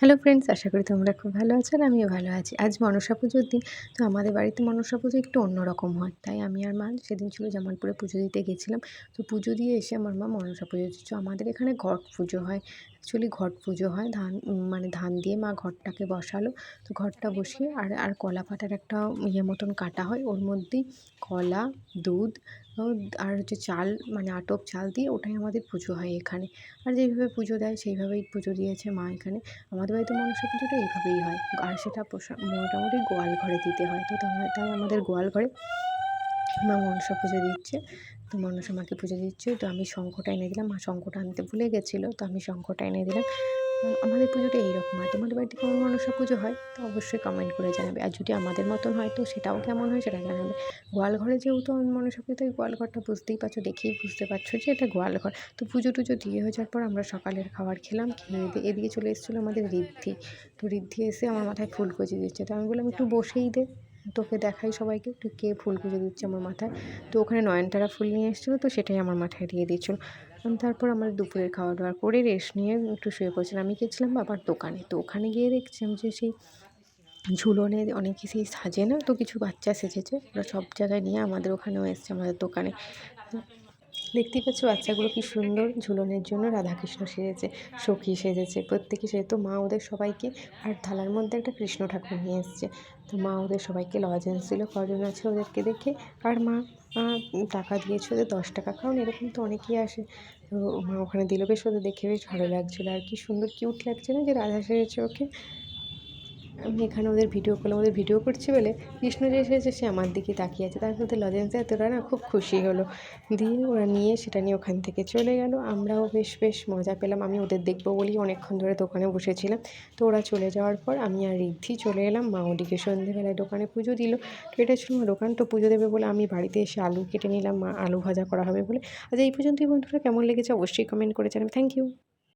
Hello friends আশা করি তোমরা খুব ভালো আছো আর আমিও ভালো আছি। আজ মনসা পুজোর দিন, তো আমাদের বাড়িতে মনসা পুজো একটু অন্যরকম হয়। তাই আমি আর মা সেদিন ছিল জামালপুরে পুজো দিতে গেছিলাম। তো পুজো দিয়ে এসে আমার মা মনসা পুজো দিচ্ছ। আমাদের এখানে ঘট পুজো হয়। অ্যাকচুয়ালি ঘট পুজো হয়। ধান মানে ধান দিয়ে মা ঘরটাকে বসালো। তো ঘরটা বসিয়ে আর আর কলা পাতার একটা ইয়ে মতন কাটা হয়। ওর মধ্যেই কলা, দুধ আর হচ্ছে চাল মানে আটক চাল দিয়ে ওটাই আমাদের পুজো হয় এখানে। আর যেইভাবে পুজো দেয়, সেইভাবেই পুজো দিয়েছে মা এখানে। আমাদের বাড়িতে মনসা পুজোটা এইভাবেই হয়। আর সেটা মোটামুটি গোয়াল ঘরে দিতে হয়। তো তাই আমাদের গোয়াল ঘরে মা মনসা পুজো দিচ্ছে। তো মনসা মাকে পুজো দিচ্ছে। তো আমি শঙ্খটা এনে দিলাম। মা শঙ্খটা আনতে ভুলে গেছিল। তো আমি শঙ্খটা এনে দিলাম। আমাদের পুজোটা এইরকম হয়। তোমাদের বাড়িতে কেমন মনসা পুজো হয়? তো অবশ্যই কমেন্ট করে জানাবে। আর যদি আমাদের মতন হয়, তো সেটাও কেমন হয় সেটা জানাবে। গোয়াল ঘরে যেহেতু মনসা পুজো তাই গোয়াল ঘরটা বুঝতেই পারছ, দেখেই বুঝতে পারছ যে এটা গোয়াল ঘর তো পুজো টুজো দিয়ে হয়ে যাওয়ার পর আমরা সকালের খাবার খেলাম, খেয়ে এদিকে চলে এসেছিল আমাদের ঋদ্ধি। তো ঋদ্ধি এসে আমার মাথায় ফুলকচি দিচ্ছে। তো আমি বললাম, একটু বসেই দে। তোকে দেখাই সবাইকে একটু কে ফুল গুঁজে দিচ্ছে আমার মাথায়। তো ওখানে নয়নতারা ফুল নিয়ে এসেছিল, তো সেটাই আমার মাথায় দিয়ে দিয়েছিল। তারপর আমার দুপুরের খাওয়া দাওয়া করে রেস্ট নিয়ে একটু শুয়ে পড়েছিলাম। আমি গেছিলাম বাবার দোকানে, তো ওখানে গিয়ে দেখছিলাম যে সেই ঝুলনে অনেকে সেই সাজে না, তো কিছু বাচ্চা সেজেছে। ওরা সব জায়গায় নিয়ে আমাদের ওখানেও এসছে আমাদের দোকানে। দেখতেই পাচ্ছ বাচ্চাগুলো কি সুন্দর ঝুলনের জন্য রাধাকৃষ্ণ সেজেছে, সখী সেজেছে, প্রত্যেকে সে তো মা ওদের সবাইকে আর থালার মধ্যে একটা কৃষ্ণ ঠাকুর নিয়ে এসছে। তো মা ওদের সবাইকে লজেন্স দিল কজন আছে ওদেরকে দেখে। আর মা টাকা দিয়েছে ওদের দশ টাকা, কারণ এরকম তো অনেকেই আসে। তো মা ওখানে দিল, বেশ ওদের দেখে বেশ ভালো লাগছিল আর কি। সুন্দর কিউট লাগছে না যে রাধা সেজেছে ওকে? আমি এখানে ওদের ভিডিও করলাম ওদের ভিডিও করছি বলে কৃষ্ণ যে এসেছে সে আমার দিকে তাকিয়ে আছে। তার সাথে লজেন্সে এতটা না খুব খুশি হলো। দিয়ে ওরা নিয়ে সেটা নিয়ে ওখান থেকে চলে গেল। আমরাও বেশ বেশ মজা পেলাম। আমি ওদের দেখব বলেই অনেকক্ষণ ধরে দোকানে বসেছিলাম। তো ওরা চলে যাওয়ার পর আমি আর ঋদ্ধি চলে এলাম। মা ওদিকে সন্ধেবেলায় দোকানে পুজো দিল। তো এটা ছিল দোকান, তো পুজো দেবে বলে আমি বাড়িতে এসে আলু কেটে নিলাম। মা আলু ভাজা করা হবে বলে। আচ্ছা এই পর্যন্তই বন্ধুরা। কেমন লেগেছে অবশ্যই কমেন্ট করে জানাবে। Thank you